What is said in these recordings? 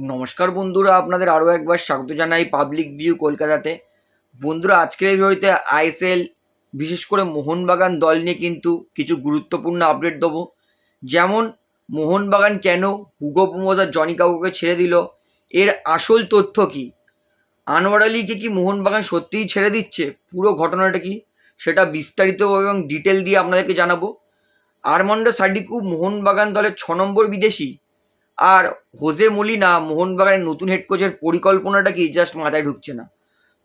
নমস্কার বন্ধুরা, আপনাদের আরও একবার স্বাগত জানাই পাবলিক ভিউ কলকাতাতে। বন্ধুরা, আজকের এই ভিডিওতে আইএসএল বিশেষ করে মোহনবাগান দল নিয়ে কিন্তু কিছু গুরুত্বপূর্ণ আপডেট দেবো। যেমন, মোহনবাগান কেন হুগো প্রমোদার জনি কাকুকে ছেড়ে দিল? এর আসল তথ্য কি? আনোয়ার আলীকে কি মোহনবাগান সত্যিই ছেড়ে দিচ্ছে? পুরো ঘটনাটা কি? সেটা বিস্তারিত এবং ডিটেল দিয়ে আপনাদেরকে জানাব। আরমান্ডো সাডিকু মোহনবাগান দলের ছ নম্বর বিদেশি। আর হোজে মলিনা মোহনবাগানের নতুন হেড কোচের পরিকল্পনাটা কি জাস্ট মাথায় ঢুকছে না।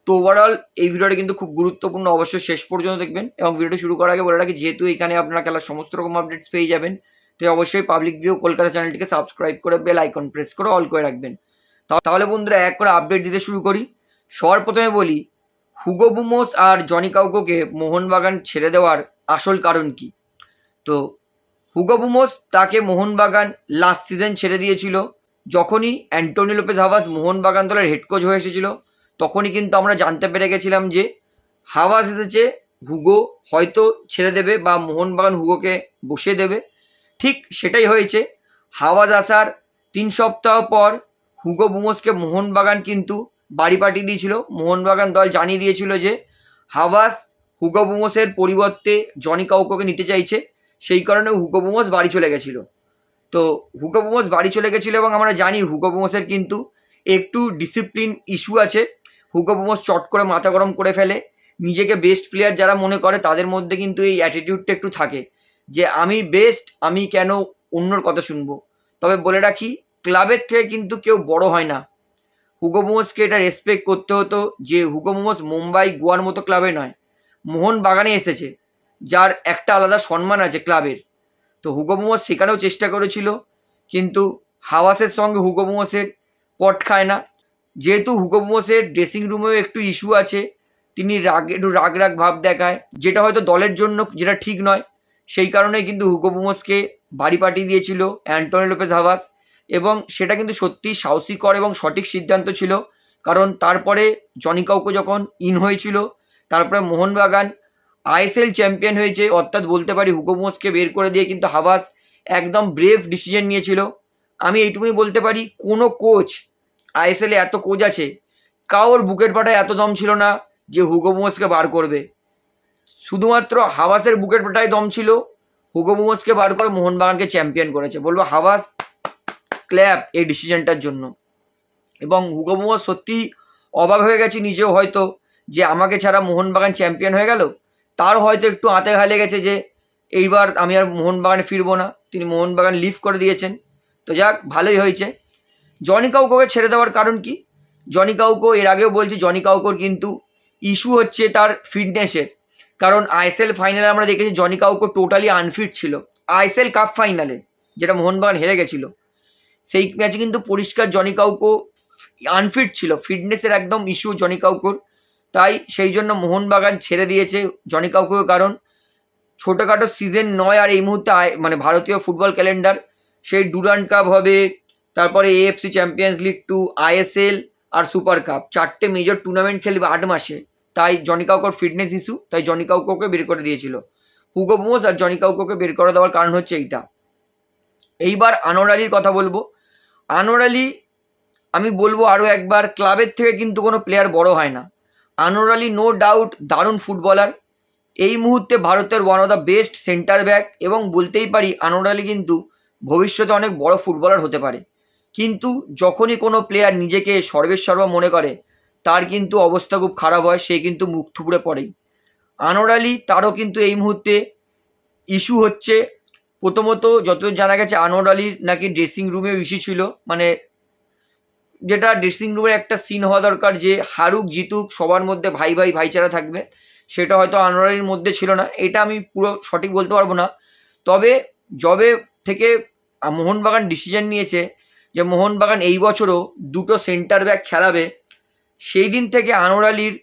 তো ওভারঅল এই ভিডিওটা কিন্তু খুব গুরুত্বপূর্ণ, অবশ্যই শেষ পর্যন্ত দেখবেন এবং ভিডিওটা শুরু করার আগে বলে রাখি, যেহেতু এখানে আপনারা খেলার সমস্ত রকম আপডেটস পেয়ে যাবেন তো অবশ্যই পাবলিক ভিউ কলকাতা চ্যানেলটিকে সাবস্ক্রাইব করে বেল আইকন প্রেস করে অল করে রাখবেন। তাহলে বন্ধুরা এক করে আপডেট দিতে শুরু করি। সবার প্রথমে বলি হুগো বুমোস আর জনি কাউকোকে মোহনবাগান ছেড়ে দেওয়ার আসল কারণ কি? তো হুগো বুমোস তাকে মোহনবাগান লাস্ট সিজন ছেড়ে দিয়েছিল। যখনই অ্যান্টোনি লোপেজ হাভাস মোহনবাগান দলের হেড কোচ হয়ে এসেছিল, তখনই কিন্তু আমরা জানতে পেরে গেছিলাম যে হাভাস এসেছে হুগো হয়তো ছেড়ে দেবে বা মোহনবাগান হুগোকে বসিয়ে দেবে। ঠিক সেটাই হয়েছে। হাওয়াজ আসার তিন সপ্তাহ পর হুগো বুমোসকে মোহনবাগান কিন্তু বাড়ি পাঠিয়ে দিয়েছিল। মোহনবাগান দল জানিয়ে দিয়েছিল যে হাওয়াস হুগো বুমোসের পরিবর্তে জনি কাউকোকে নিতে চাইছে। সেই কারণে বুমোস বাড়ি চলে গেছিল। তো বুমোস বাড়ি চলে গেছিল এবং আমরা জানি বুমোসের কিন্তু একটু ডিসিপ্লিন ইস্যু আছে। বুমোস চট করে মাথা গরম করে ফেলে। নিজেকে বেস্ট প্লেয়ার যারা মনে করে তাদের মধ্যে কিন্তু এই অ্যাটিটিউডটা একটু থাকে যে, আমি বেস্ট আমি কেন অন্যর কথা শুনব? তবে বলে রাখি, ক্লাবের থেকে কিন্তু কেউ বড় হয় না। হুগো মোমোসকে এটা রেসপেক্ট করতে হতো যে, হুগো মুম্বাই গোয়ার মতো ক্লাবে নয়। মোহন বাগানে এসেছে। যার একটা আলাদা সম্মান আছে ক্লাবের। তো হুগো মোমোস সেখানেও চেষ্টা করেছিল, কিন্তু হাওয়াসের সঙ্গে হুগো মোমোসের পট খায় না। যেহেতু হুগো মোমোসের ড্রেসিং রুমেও একটু ইস্যু আছে, তিনি রাগ, একটু রাগ রাগ ভাব দেখায়, যেটা হয়তো দলের জন্য যেটা ঠিক নয়। সেই কারণেই কিন্তু হুগো মোমোসকে বাড়ি পাঠিয়ে দিয়েছিল অ্যান্টনি লোপেজ হাওয়াস। এবং সেটা কিন্তু সত্যিই সাহসীকর এবং সঠিক সিদ্ধান্ত ছিল। কারণ তারপরে জনি কাউকে যখন ইন হয়েছিল, তারপরে মোহনবাগান আইএসএল চ্যাম্পিয়ন হয়েছে অর্থাৎ বলতে পারি হুগোমোসকে বের করে দিয়ে কিন্তু হাভাস একদম ব্রেভ ডিসিশন নিয়েছিল। আমি এইটুকুনি বলতে পারি, কোনো কোচ আইএসএলে এত কোচ আছে, কারোর বুকের পাটায় এত দম ছিল না যে হুগোমোসকে বার করবে। শুধুমাত্র হাওয়াসের বুকের পাটায় দম ছিল হুগোমোসকে বার করে মোহনবাগানকে চ্যাম্পিয়ন করেছে। বলব হাওয়াস ক্ল্যাপ এই ডিসিশনটার জন্য। এবং হুগো মোমো সত্যি অবাক হয়ে গেছে নিজেও হয়তো যে আমাকে ছাড়া মোহনবাগান চ্যাম্পিয়ন হয়ে গেল। তার হয়তো একটু আঁতে ঘালে গেছে যে, এইবার আমি আর মোহনবাগানে ফিরবো না। তিনি মোহনবাগান লিভ করে দিয়েছেন। তো যাক, ভালোই হয়েছে। জনি কাউকোকে ছেড়ে দেওয়ার কারণ কি? জনি কাউকো, এর আগেও বলছি, জনি কাউকোর কিন্তু ইস্যু হচ্ছে তার ফিটনেসের কারণ আইএসএল ফাইনালে আমরা দেখেছি জনি কাউকো টোটালি আনফিট ছিল। আইএসএল কাপ ফাইনালে যেটা মোহনবাগান হেরে গেছিল। সেই ম্যাচে কিন্তু পরিষ্কার জনি কাউকো আনফিট ছিল। ফিটনেসের একদম ইস্যু জনি কাউকোর। তাই সেই জন্য মোহনবাগান ছেড়ে দিয়েছে জনি কাউকোর কারণ ছোটোখাটো সিজন নয় আর এই মুহূর্তে মানে ভারতীয় ফুটবল ক্যালেন্ডার সেই ডুরান্ড কাপ হবে, তারপরে AFC champions league two ISL আর সুপার কাপ চারটে মেজর টুর্নামেন্ট খেলবে আট মাসে। তাই জনি কাউকোর ফিটনেস ইস্যু তাই জনি কাউকোকে বের করে দিয়েছিল। হুগো আর জনি কাউকোকে বের করে দেওয়ার কারণ হচ্ছে এইটা। এইবার আনোয়ার আলীর কথা বলব। আনোয়ার আলী, আমি বলব আরও একবার, ক্লাবের থেকে কিন্তু কোনো প্লেয়ার বড় হয় না। আনোয়ার আলী নো ডাউট দারুণ ফুটবলার এই মুহূর্তে ভারতের one of the best centre back এবং বলতেই পারি আনোয়ার আলী কিন্তু ভবিষ্যতে অনেক বড় ফুটবলার হতে পারে। কিন্তু যখনই কোনো প্লেয়ার নিজেকে সর্বেসর্বা মনে করে, তার কিন্তু অবস্থা খুব খারাপ হয়, সে কিন্তু মুখ থুবড়ে পড়েই। আনোয়ার আলী তারও কিন্তু এই মুহূর্তে ইস্যু হচ্ছে। প্রথমত যতদূর জানা গেছে, আনোয়ার আলীর নাকি ড্রেসিং রুমেও ইস্যু ছিল। মানে যেটা ড্রেসিং রুমের একটা সিন হওয়া দরকার যে হারুক, জিতুক, সবার মধ্যে ভাই ভাই, ভাইচারা থাকবে। সেটা হয়তো আনোয়ার আলীর মধ্যে ছিল না। এটা আমি পুরো সঠিক বলতে পারব না। তবে জবে থেকে মোহনবাগান ডিসিশন নিয়েছে যে মোহনবাগান এই বছরও দুটো সেন্টার ব্যাক খেলাবে। সেই দিন থেকে আনোয়ার আলীর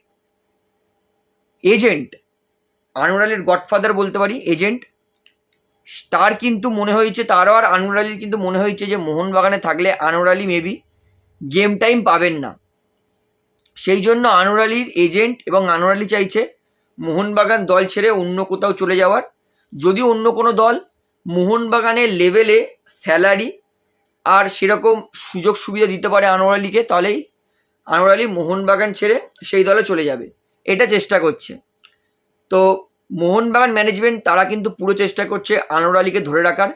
এজেন্ট আনোয়ার আলীর গডফাদার বলতে পারি এজেন্ট তার কিন্তু মনে হয়েছে, তারও আর আনোয়ার আলীর কিন্তু মনে হয়েছে যে মোহনবাগানে থাকলে Anwar Ali maybe game time পাবেন না। সেই জন্য আনোয়ার আলীর এজেন্ট এবং আনোয়ার আলী চাইছে মোহনবাগান দল ছেড়ে অন্য কোথাও চলে যাওয়ার। যদি অন্য কোনো দল মোহনবাগানের লেভেলে স্যালারি আর সেরকম সুযোগ সুবিধা দিতে পারে আনোয়ার আলীকে, তাহলেই আনোয়ার আলী মোহনবাগান ছেড়ে সেই দলে চলে যাবে। এটা চেষ্টা করছে। তো মোহনবাগান ম্যানেজমেন্ট তারা কিন্তু পুরো চেষ্টা করছে আনোয়ার আলীকে ধরে রাখার।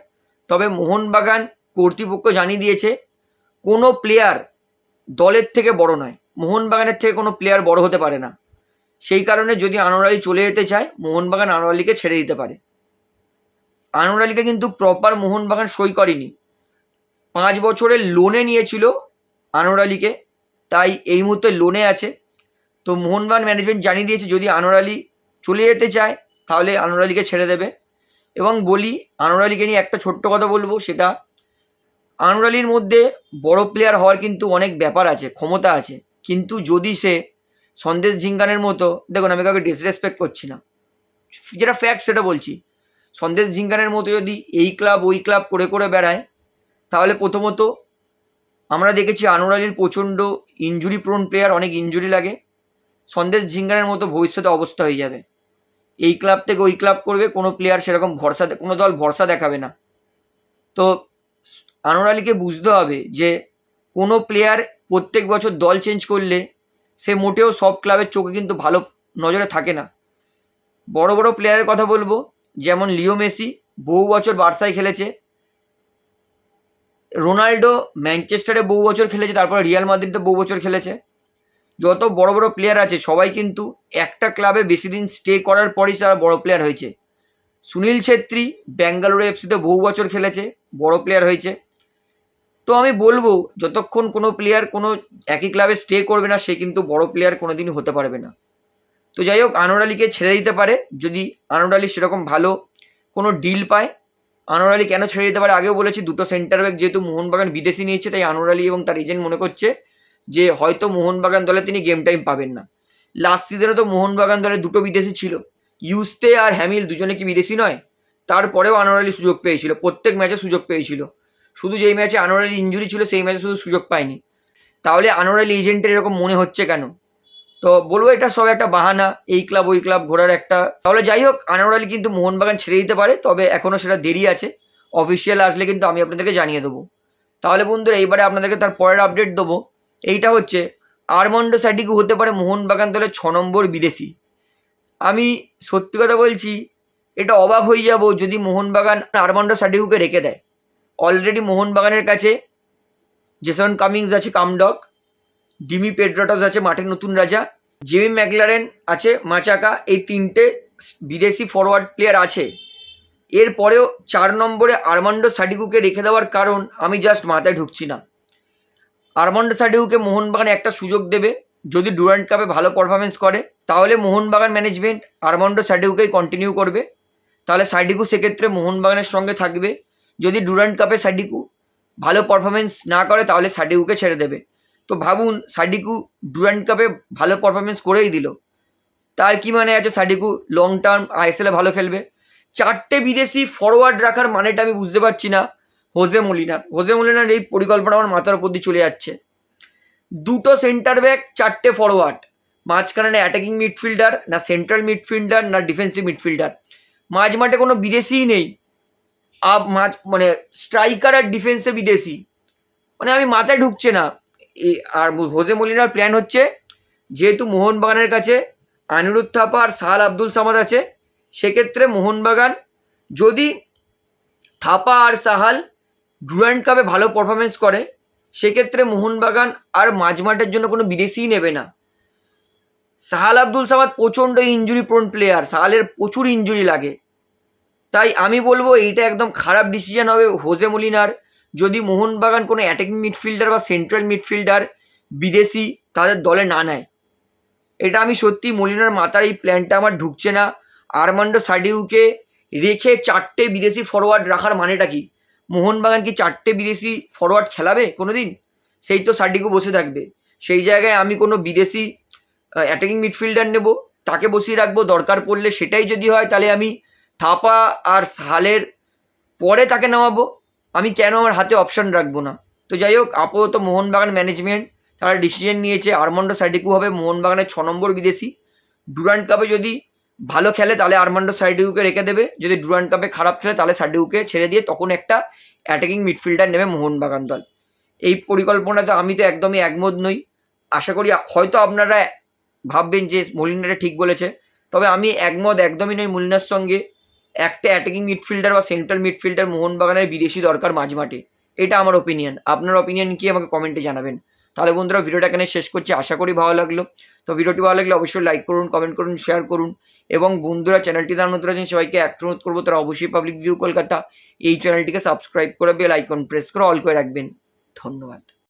তবে মোহনবাগান কর্তৃপক্ষ জানিয়ে দিয়েছে, কোনো প্লেয়ার দলের থেকে বড় নয়, মোহনবাগানের থেকে কোনো প্লেয়ার বড় হতে পারে না। সেই কারণে যদি আনোয়ার চলে যেতে চায়, মোহনবাগান আনোয়ার ছেড়ে দিতে পারে। আনোয়ার কিন্তু প্রপার মোহনবাগান সই করেনি। পাঁচ বছরের লোনে নিয়েছিল আনোয়ার তাই এই মুহূর্তে লোনে আছে। তো মোহনবাগান ম্যানেজমেন্ট জানিয়ে দিয়েছে, যদি আনোয়ার চলে যেতে চায়, তাহলে আনোয়ার ছেড়ে দেবে। এবং বলি, আনোয়ার নিয়ে একটা ছোট্ট কথা বলব, সেটা আনোয়ার আলীর মধ্যে বড় প্লেয়ার হওয়ার কিন্তু অনেক ব্যাপার আছে, ক্ষমতা আছে। কিন্তু যদি সে সন্দেশ ঝিঙ্গানের মতো, দেখুন আমি কাউকে ডিসরেসপেক্ট করছি না। যেটা ফ্যাক্ট সেটা বলছি। সন্দেশ ঝিঙ্গানের মতো যদি এই ক্লাব ওই ক্লাব করে করে বেড়ায়, তাহলে প্রথমত আমরা দেখেছি আনোয়ার আলীর প্রচণ্ড ইঞ্জুরি প্রোন প্লেয়ার অনেক ইঞ্জুরি লাগে। সন্দেশ ঝিঙ্গানের মতো ভবিষ্যতে অবস্থা হয়ে যাবে। এই ক্লাব থেকে ওই ক্লাব করবে, কোনো প্লেয়ার সেরকম ভরসা, কোনো দল ভরসা দেখাবে না। তো আনোয়ার আলীকে বুঝতে হবে যে কোনো প্লেয়ার প্রত্যেক বছর দল চেঞ্জ করলে সে মোটেও সব ক্লাবের চোখে কিন্তু ভালো নজরে থাকে না। বড় বড় প্লেয়ারের কথা বলব, যেমন লিও মেসি, বহু বছর বার্সায় খেলেছে। রোনাল্ডো ম্যানচেস্টারে বহু বছর খেলেছে, তারপরে রিয়াল মাদ্রিদে বহু বছর খেলেছে। যত বড় বড় প্লেয়ার আছে, সবাই কিন্তু একটা ক্লাবে বেশি দিন স্টে করার পরই তারা বড় প্লেয়ার হয়েছে। সুনীল ছেত্রী, ব্যাঙ্গালোর এফসিতে বহু বছর খেলেছে, বড় প্লেয়ার হয়েছে। তো আমি বলব, যতক্ষণ কোনো প্লেয়ার কোনো একই ক্লাবে স্টে করবে না, সে কিন্তু বড় প্লেয়ার কোনো দিনই হতে পারবে না। তো যাই হোক, আনোয়ার আলীকে ছেড়ে দিতে পারে। যদি আনোয়ার আলী সেরকম ভালো কোনো ডিল পায়, আনোয়ার আলী কেন ছেড়ে দিতে পারে? আগেও বলেছি, দুটো সেন্টার ব্যাক যেহেতু মোহনবাগান বিদেশি নিয়েছে, তাই আনোয়ার আলী এবং তার এজেন্ট মনে করছে যে হয়তো মোহনবাগান দলে তিনি গেম টাইম পাবেন না। লাস্ট সিজনে তো মোহনবাগান দলে দুটো বিদেশি ছিল। ইউস্তে আর হ্যামিল দুজনে কি বিদেশি নয়? তারপরেও আনোয়ার আলী সুযোগ পেয়েছিল, প্রত্যেক ম্যাচে সুযোগ পেয়েছিল। শুধু যেই ম্যাচে আনোয়ার ইঞ্জুরি ছিল, সেই ম্যাচে শুধু সুযোগ পায়নি। তাহলে আনোয়ার এজেন্টের এরকম মনে হচ্ছে কেন? তো বলব এটা সব একটা বাহানা, এই ক্লাব ওই ক্লাব ঘোরার একটা। তাহলে যাই হোক, আনোয়ার কিন্তু মোহনবাগান ছেড়ে দিতে পারে, তবে এখনও সেটা দেরি আছে। অফিসিয়াল আসলে কিন্তু আমি আপনাদেরকে জানিয়ে দেবো। তাহলে বন্ধুরা, এইবারে আপনাদেরকে তার পরের আপডেট দেবো। এইটা হচ্ছে, আরমন্ডো স্যাটিকু হতে পারে মোহনবাগান দলের ছ নম্বর বিদেশি। আমি সত্যি কথা বলছি, এটা অবাক হয়ে যাব যদি মোহনবাগান আরমন্ডো স্যাটিকুকে রেখে দেয়। অলরেডি মোহনবাগানের কাছে জেসন কামিংস আছে কামডক ডিমি পেড্রটস আছে, মাঠের নতুন রাজা জিমি ম্যাকলারেন আছে, মাচাকা, এই তিনটে বিদেশি ফরওয়ার্ড প্লেয়ার আছে। এরপরেও চার নম্বরে আরমান্ডো সাডিকুকে রেখে দেওয়ার কারণ আমি জাস্ট মাথায় ঢুকছি না। আরমান্ডো সাডিকুকে মোহনবাগান একটা সুযোগ দেবে, যদি ডুরান্ট কাপে ভালো পারফরমেন্স করে, তাহলে মোহনবাগান ম্যানেজমেন্ট আরমান্ডো সাডিকুকেই কন্টিনিউ করবে। তাহলে সাডিকু সেক্ষেত্রে মোহনবাগানের সঙ্গে থাকবে। যদি ডুরান্ট কাপে সাডিকু ভালো পারফরমেন্স না করে, তাহলে সাডিকুকে ছেড়ে দেবে। তো ভাবুন সাডিকু ডুরান্ট কাপে ভালো পারফরমেন্স করেই দিল। তার কি মানে আছে? সাডিকু লং টার্ম আইএসএলে ভালো খেলবে। চারটে বিদেশি ফরওয়ার্ড রাখার মানেটা আমি বুঝতে পারছি না, হোজে মলিনার। হোজে মলিনার এই পরিকল্পনা আমার মাথার উপর দিয়ে চলে যাচ্ছে। দুটো সেন্টার ব্যাক চারটে ফরওয়ার্ড মাঝখানে না অ্যাটাকিং মিডফিল্ডার না সেন্ট্রাল মিডফিল্ডার না ডিফেন্সিভ মিডফিল্ডার মাঝ মাঠে কোনো বিদেশিই নেই। আপ মাঝ মানে স্ট্রাইকার আর ডিফেন্সে বিদেশি। মানে আমি মাথায় ঢুকছে না। আর হোজে মলিনার প্ল্যান হচ্ছে, যেহেতু মোহনবাগানের কাছে আনিরুদ্ধ থাপা আর সাহাল আব্দুল সামাদ আছে, সেক্ষেত্রে মোহনবাগান যদি থাপা আর সাহাল ডুরান্ট কাপে ভালো পারফরমেন্স করে, সেক্ষেত্রে মোহনবাগান আর মাঝমাঠের জন্য কোনো বিদেশিই নেবে না। সাহাল আব্দুল সামাদ প্রচণ্ড ইঞ্জুরি প্রোন প্লেয়ার সাহালের প্রচুর ইঞ্জুরি লাগে। তাই আমি বলব এইটা একদম খারাপ ডিসিশন হবে হোজে মলিনার। যদি মোহনবাগান কোনো অ্যাটাকিং মিডফিল্ডার বা সেন্ট্রাল মিডফিল্ডার বিদেশি তাদের দলে না নেয়। এটা আমি সত্যি মলিনার মাথার এই প্ল্যানটা আমার ঢুকছে না। আরমান্ডো সাডিউকে রেখে চারটে বিদেশি ফরওয়ার্ড রাখার মানেটা কি? মোহনবাগান কি চারটে বিদেশি ফরওয়ার্ড খেলাবে কোনো দিন সেই তো সাডিকু বসে থাকবে। সেই জায়গায় আমি কোনো বিদেশি অ্যাটাকিং মিডফিল্ডার নেব, তাকে বসিয়ে রাখব, দরকার পড়লে সেটাই যদি হয়, তাহলে আমি থাপা আর সালের পরে তাকে নামাবো। আমি কেন আমার হাতে অপশন রাখব না? তো যাই হোক, আপাতত মোহনবাগান ম্যানেজমেন্ট তারা ডিসিশন নিয়েছে। আরমান্ডো সাইডিকু হবে মোহনবাগানের ছ নম্বর বিদেশি। ডুরান্ট কাপে যদি ভালো খেলে, তাহলে আরমান্ডো সাইডিকুকে রেখে দেবে। যদি ডুরান্ট কাপে খারাপ খেলে, তাহলে সাইডিকুকে ছেড়ে দিয়ে তখন একটা অ্যাটাকিং মিডফিল্ডার নেবে মোহনবাগান দল। এই পরিকল্পনাতে আমি তো একদমই একমত নই। আশা করি হয়তো আপনারা ভাববেন যে মলিনাটা ঠিক বলেছে। তবে আমি একমত, একদমই নই মলিনার সঙ্গে। একটা অ্যাটাকিং মিডফিল্ডার বা সেন্ট্রাল মিডফিল্ডার মোহনবাগানের বিদেশি দরকার মাঝমাঠে এটা আমার ওপিনিয়ন আপনার ওপিনিয়ন কি আমাকে কমেন্টে জানাবেন। তাহলে বন্ধুরা ভিডিওটা এখানে শেষ করছি। আশা করি ভালো লাগল। তো ভিডিওটি ভালো লাগলে অবশ্যই লাইক করুন কমেন্ট করুন শেয়ার করুন। এবং বন্ধুরা চ্যানেলটি তার নতুন আছেন, সবাইকে একটা অনুরোধ করব, তারা অবশ্যই পাবলিক ভিউ কলকাতা এই চ্যানেলটিকে সাবস্ক্রাইব করে বেল আইকন প্রেস করে অল করে রাখবেন। ধন্যবাদ।